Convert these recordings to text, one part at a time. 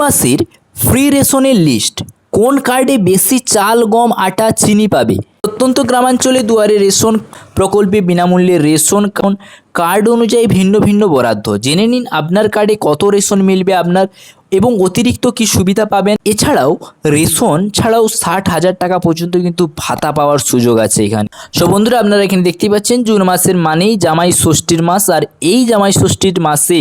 মাসের ফ্রি রেশনের লিস্ট। কোন কার্ডে বেশি চাল, গম, আটা, চিনি পাবে? প্রত্যন্ত গ্রামাঞ্চলে দুয়ারে রেশন প্রকল্পে বিনামূল্যে রেশন, কার্ড অনুযায়ী ভিন্ন ভিন্ন বরাদ্দ। জেনে নিন আপনার কার্ডে কত রেশন মিলবে আপনার এবং অতিরিক্ত কি সুবিধা পাবেন। এছাড়াও রেশন ছাড়াও ষাট হাজার টাকা পর্যন্ত কিন্তু ভাতা পাওয়ার সুযোগ আছে এখানে। সো বন্ধুরা, আপনারা এখানে দেখতে পাচ্ছেন জুন মাসের মানেই জামাই ষষ্ঠীর মাস। আর এই জামাই ষষ্ঠীর মাসে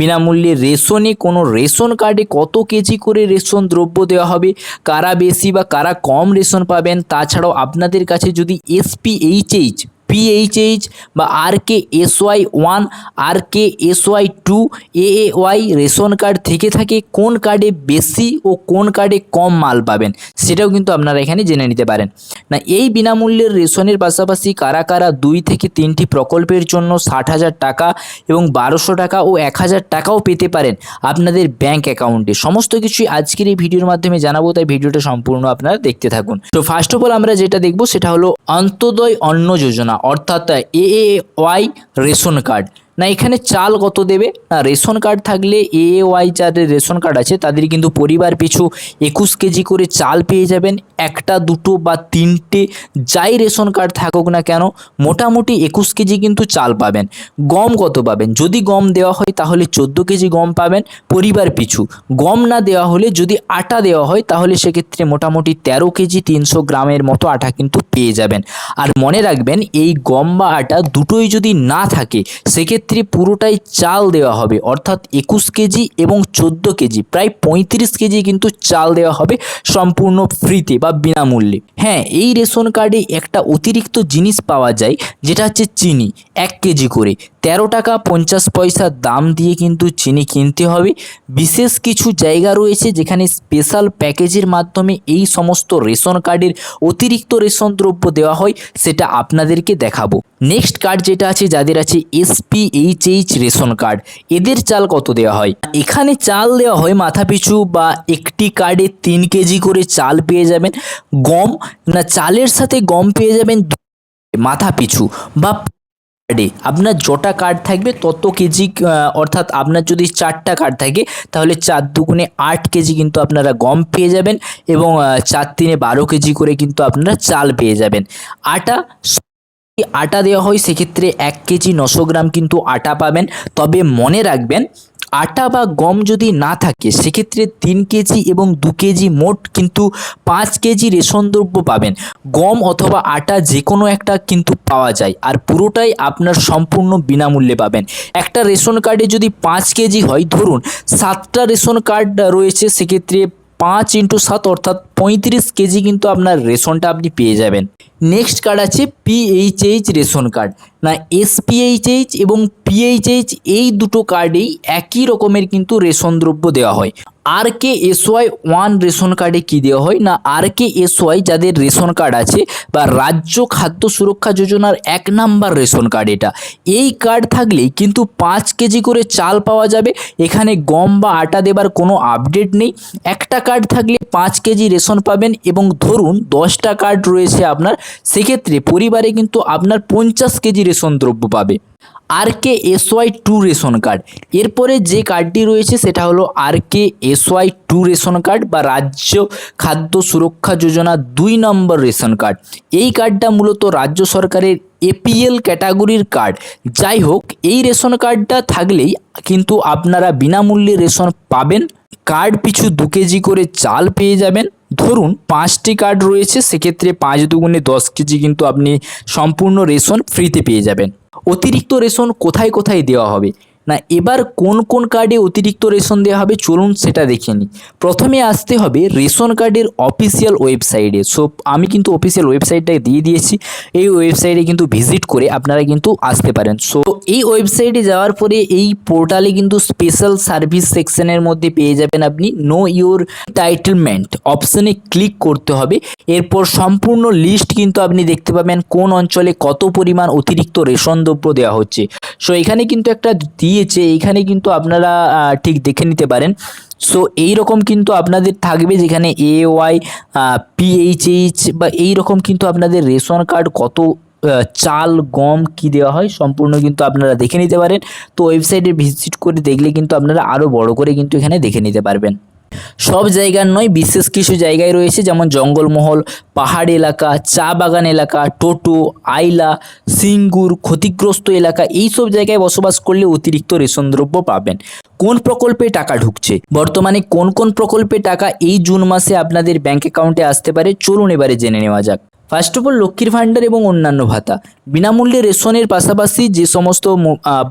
বিনামূল্যে রেশনে কোনো রেশন কার্ডে কত কেজি করে রেশন দ্রব্য দেওয়া হবে, কারা বেশি বা কারা কম রেশন পাবেন, তাছাড়াও আপনাদের কাছে যদি এসপিএইচএইচ পিএইচএইচ বা R K S Y one R K S Y two A Y ration card থেকে থাকে, কোন কার্ডে বেশি ও কোন কার্ডে কম মাল পাবেন, সেটাও কিন্তু আপনারা এখানে জেনে নিতে পারেন। না, এই বিনামূল্যের রেশনের পাশাপাশি কারা কারা দুই থেকে তিনটি প্রকল্পের জন্য ষাট হাজার টাকা এবং বারোশো টাকা ও এক হাজার টাকাও পেতে পারেন আপনাদের ব্যাংক অ্যাকাউন্টে সমস্ত কিছুই আজকের এই ভিডিওর মাধ্যমে জানাব, তাই ভিডিওটা সম্পূর্ণ আপনারা দেখতে থাকুন। তো ফার্স্ট অফ অল আমরা যেটা দেখব, সেটা হলো অন্তোদয় অন্ন যোজনা অর্থাৎ এ ওয়াই রেশন কার্ড। না, এখানে চাল কত দেবে? না, রেশন কার্ড থাকলে এ ওয়াই যাদের রেশন কার্ড আছে, তাদের কিন্তু পরিবার পিছু একুশ কেজি করে চাল পেয়ে যাবেন। একটা, দুটো বা তিনটে যাই রেশন কার্ড থাকুক না কেন, মোটামুটি একুশ কেজি কিন্তু চাল পাবেন। গম কত পাবেন? যদি গম দেওয়া হয় তাহলে চোদ্দ কেজি গম পাবেন পরিবার পিছু। গম না দেওয়া হলে যদি আটা দেওয়া হয় তাহলে সেক্ষেত্রে মোটামুটি তেরো কেজি তিনশো গ্রামের মতো আটা কিন্তু পেয়ে যাবেন। আর মনে রাখবেন, এই গম বা আটা দুটোই যদি না থাকে, সেক্ষেত্রে পুরোটাই চাল দেওয়া হবে। অর্থাৎ একুশ কেজি এবং চোদ্দ কেজি, প্রায় পঁয়ত্রিশ কেজি কিন্তু চাল দেওয়া হবে সম্পূর্ণ ফ্রিতে বা বিনামূল্যে। হ্যাঁ এই রেশন কার্ডে একটা অতিরিক্ত জিনিস পাওয়া যায়, যেটা হচ্ছে চিনি, এক কেজি করে। তেরো টাকা পঞ্চাশ পয়সা দাম দিয়ে কিন্তু চিনি কিনতে হবে। বিশেষ কিছু জায়গা রয়েছে যেখানে স্পেশাল প্যাকেজের মাধ্যমে এই সমস্ত রেশন কার্ডের অতিরিক্ত রেশন দ্রব্য দেওয়া হয়, সেটা আপনাদেরকে দেখাবো। নেক্সট কার্ড যেটা আছে, যাদের আছে এসপিএইচএইচ রেশন কার্ড এদের চাল কত দেওয়া হয়? এখানে চাল দেওয়া হয় মাথা পিছু বা একটি কার্ডে তিন কেজি করে চাল পেয়ে যাবেন। গম, না চালের সাথে গম পেয়ে যাবেন মাথা পিছু বা কার্ডে আপনার যটা কার্ড থাকবে তত কেজি অর্থাৎ আপনার যদি চারটা কার্ড থাকে, তাহলে চার দুগুণে আট কেজি কিন্তু আপনারা গম পেয়ে যাবেন এবং চার তিনে বারো কেজি করে কিন্তু আপনারা চাল পেয়ে যাবেন। আটা আটা দেওয়া হয়, সেক্ষেত্রে এক কেজি নশো গ্রাম কিন্তু আটা পাবেন। তবে মনে রাখবেন, আটা বা গম যদি না থাকে, সেক্ষেত্রে তিন কেজি এবং দু কেজি মোট কিন্তু পাঁচ কেজি রেশন দ্রব্য পাবেন। গম অথবা আটা যে কোনো একটা কিন্তু পাওয়া যায়, আর পুরোটাই আপনার সম্পূর্ণ বিনামূল্যে পাবেন। একটা রেশন কার্ডে যদি পাঁচ কেজি হয়, ধরুন, সাতটা রেশন কার্ড রয়েছে, সেক্ষেত্রে পাঁচ ইন্টু সাত অর্থাৎ পঁয়ত্রিশ কেজি কিন্তু আপনার রেশনটা আপনি পেয়ে যাবেন। নেক্সট কার্ড আছে পিএইচএইচ রেশন কার্ড না এসপিএইচএইচ এবং পিএইচএইচ এই দুটো কার্ডেই একই রকমের কিন্তু রেশন দ্রব্য দেওয়া হয়। R K S Y one ration কার্ডে কী দেওয়া হয়? না আর কে এসওয়াই যাদের রেশন কার্ড আছে বা রাজ্য খাদ্য সুরক্ষা যোজনার এক নাম্বার রেশন কার্ড এটা। এই কার্ড থাকলেই কিন্তু পাঁচ কেজি করে চাল পাওয়া যাবে। এখানে গম বা আটা দেবার কোনো আপডেট নেই। একটা কার্ড থাকলে পাঁচ কেজি রেশন পাবেন এবং ধরুন দশটা কার্ড রয়েছে আপনার, সেক্ষেত্রে পরিবারে কিন্তু আপনার পঞ্চাশ কেজি রেশন দ্রব্য পাবে। R K SY two ration card এরপরে যে কার্ডটি রয়েছে, সেটা হলো R K SY two ration card বা রাজ্য খাদ্য সুরক্ষা যোজনা দুই নম্বর রেশন কার্ড এই কার্ডটা মূলত রাজ্য সরকারের এপিএল ক্যাটাগরির কার্ড যাই হোক, এই রেশন কার্ডটা থাকলেই কিন্তু আপনারা বিনামূল্যে রেশন পাবেন। কার্ড পিছু দু কেজি করে চাল পেয়ে যাবেন। ধরুন পাঁচটি কার্ড রয়েছে, সেক্ষেত্রে পাঁচ দুগুণে দশ কেজি কিন্তু আপনি সম্পূর্ণ রেশন ফ্রিতে পেয়ে যাবেন। অতিরিক্ত রেশন কোথায় কোথায় দেওয়া হবে? না, এবার কোন কোন কার্ডে অতিরিক্ত রেশন দেওয়া হবে চলুন সেটা দেখে নিই। প্রথমে আসতে হবে রেশন কার্ডের অফিসিয়াল ওয়েবসাইটে সো আমি কিন্তু অফিসিয়াল ওয়েবসাইটটা দিয়ে দিয়েছি। এই ওয়েবসাইটে কিন্তু ভিজিট করে আপনারা কিন্তু আসতে পারেন। সো এই ওয়েবসাইটে যাওয়ার পরে এই পোর্টালে কিন্তু স্পেশাল সার্ভিস সেকশনের মধ্যে পেয়ে যাবেন আপনি নো ইউর টাইটেলমেন্ট অপশনে ক্লিক করতে হবে। এরপর সম্পূর্ণ লিস্ট কিন্তু আপনি দেখতে পাবেন কোন অঞ্চলে কত পরিমাণ অতিরিক্ত রেশন দ্রব্য দেওয়া হচ্ছে। সো এখানে কিন্তু একটা দিয়েছে এখানে কিন্তু আপনারা ঠিক দেখে নিতে পারেন। সো এই রকম কিন্তু আপনাদের থাকবে যেখানে এ ওয়াই পিএইচএইচ বা এই রকম কিন্তু আপনাদের রেশন কার্ড কত চাল, গম কি দেওয়া হয় সম্পূর্ণ কিন্তু আপনারা দেখে নিতে পারেন। তো ওয়েবসাইটে ভিজিট করে দেখলে কিন্তু আপনারা আরও বড় করে কিন্তু এখানে দেখে নিতে পারবেন। সব জায়গার নয়, বিশেষ কিছু জায়গায় রয়েছে, যেমন জঙ্গলমহল, পাহাড় এলাকা, চা বাগান এলাকা, টোটো, আইলা, সিঙ্গুর, ক্ষতিগ্রস্ত এলাকা, এই সব জায়গায় বসবাস করলে অতিরিক্ত রেশন দ্রব্য পাবেন। কোন প্রকল্পে টাকা ঢুকছে? বর্তমানে কোন কোন প্রকল্পে টাকা এই জুন মাসে আপনাদের ব্যাংক অ্যাকাউন্টে আসতে পারে? চলুন এবারে জেনে নেওয়া যাক। ফার্স্ট অফ অল লক্ষ্মীর ভাণ্ডার এবং অন্যান্য ভাতা। বিনামূল্যে রেশনের পাশাপাশি যে সমস্ত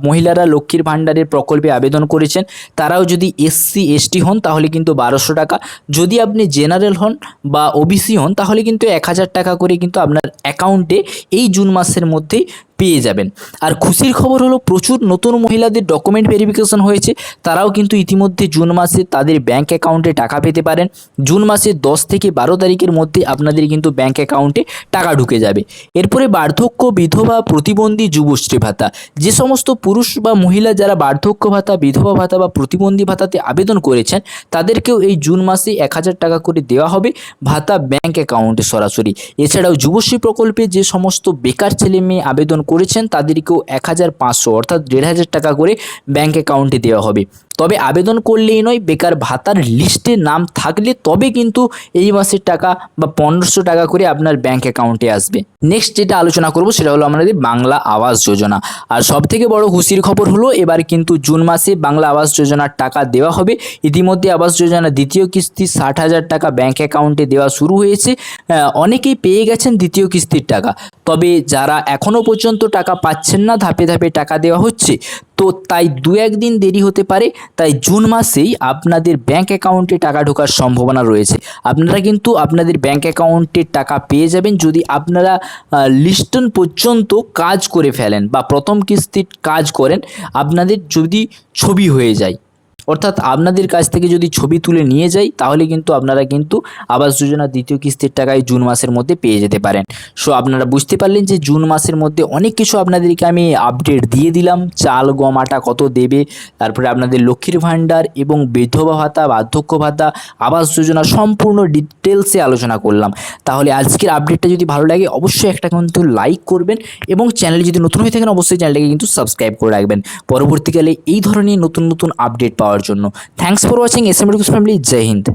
মহিলারা লক্ষ্মীর ভাণ্ডারের প্রকল্পে আবেদন করেছেন, তারাও যদি এসসি এসটি হন, তাহলে কিন্তু বারোশো টাকা। যদি আপনি জেনারেল হন বা ওবিসি হন, তাহলে কিন্তু এক হাজার টাকা করে কিন্তু আপনার অ্যাকাউন্টে এই জুন মাসের মধ্যেই পেয়ে যাবেন। আর খুশির খবর হলো, প্রচুর নতুন মহিলাদের ডকুমেন্ট ভেরিফিকেশন হয়েছে। তারাও কিন্তু ইতিমধ্যে জুন মাসে তাদের ব্যাঙ্ক অ্যাকাউন্টে টাকা পেতে পারেন। জুন মাসে দশ থেকে বারো তারিখের মধ্যে আপনাদের কিন্তু ব্যাঙ্ক অ্যাকাউন্টে টাকা ঢুকে যাবে। এরপরে বার্ধক্য বিধবা প্রতিবন্ধী যুবশ্রী ভাতা। যে সমস্ত পুরুষ বা মহিলা যারা বার্ধক্য ভাতা, বিধবা ভাতা বা প্রতিবন্ধী ভাতাতে আবেদন করেছেন, তাদেরকেও এই জুন মাসে এক হাজার টাকা করে দেওয়া হবে ভাতা ব্যাঙ্ক অ্যাকাউন্টে সরাসরি। এছাড়াও যুবশ্রী প্রকল্পে যে সমস্ত বেকার ছেলে মেয়ে আবেদন করেছেন তাদেরকেও এক হাজার পাঁচশো অর্থাৎ দেড় হাজার টাকা করে ব্যাঙ্ক অ্যাকাউন্টে দেওয়া হবে। তবে আবেদন করলেই নয়, বেকার ভাতার লিস্টে নাম থাকলে তবে কিন্তু এই মাসের টাকা বা পনেরোশো টাকা করে আপনার ব্যাংক অ্যাকাউন্টে আসবে। নেক্সট যেটা আলোচনা করব সেটা হলো আমাদের বাংলা আবাস যোজনা। আর সব থেকে বড় খুশির খবর হলো, এবার কিন্তু জুন মাসে বাংলা আবাস যোজনার টাকা দেওয়া হবে। ইতিমধ্যে আবাস যোজনা দ্বিতীয় কিস্তি ষাট হাজার টাকা ব্যাংক অ্যাকাউন্টে দেওয়া শুরু হয়েছে। অনেকেই পেয়ে গেছেন দ্বিতীয় কিস্তির টাকা। তবে যারা এখনও পর্যন্ত টাকা পাচ্ছেন না, ধাপে ধাপে টাকা দেওয়া হচ্ছে তো তাই দু একদিন দেরি হতে পারে, তাই জুন মাসেই আপনাদের ব্যাংক অ্যাকাউন্টে টাকা ঢোকার সম্ভাবনা রয়েছে। আপনারা কিন্তু আপনাদের ব্যাংক অ্যাকাউন্টে টাকা পেয়ে যাবেন যদি আপনারা লিস্টন পর্যন্ত কাজ করে ফেলেন বা প্রথম কিস্তির কাজ করেন, আপনাদের যদি ছবি হয়ে যায়। অর্থাৎ আপনাদের কাছ থেকে যদি ছবি তুলে নিয়ে যাই, তাহলে কিন্তু আপনারা কিন্তু আবাস যোজনা দ্বিতীয় কিস্তির টাকায় জুন মাসের মধ্যে পেয়ে যেতে পারেন। সো আপনারা বুঝতে পারলেন যে জুন মাসের মধ্যে অনেক কিছু আপনাদেরকে আমি আপডেট দিয়ে দিলাম। চাল, গম, আটা কত দেবে, তারপরে আপনাদের লক্ষ্মীর ভাণ্ডার এবং বিধবা ভাতা, বার্ধক্য ভাতা, আবাস যোজনা সম্পূর্ণ ডিটেলসে আলোচনা করলাম। তাহলে আজকের আপডেটটা যদি ভালো লাগে, অবশ্যই একটা কিন্তু লাইক করবেন এবং চ্যানেলে যদি নতুন হয়ে থাকেন, অবশ্যই চ্যানেলটাকে কিন্তু সাবস্ক্রাইব করে রাখবেন। পরবর্তীকালে এই ধরনের নতুন নতুন আপডেট পাওয়ার জন্য। Thanks for watching S M family Joy Hind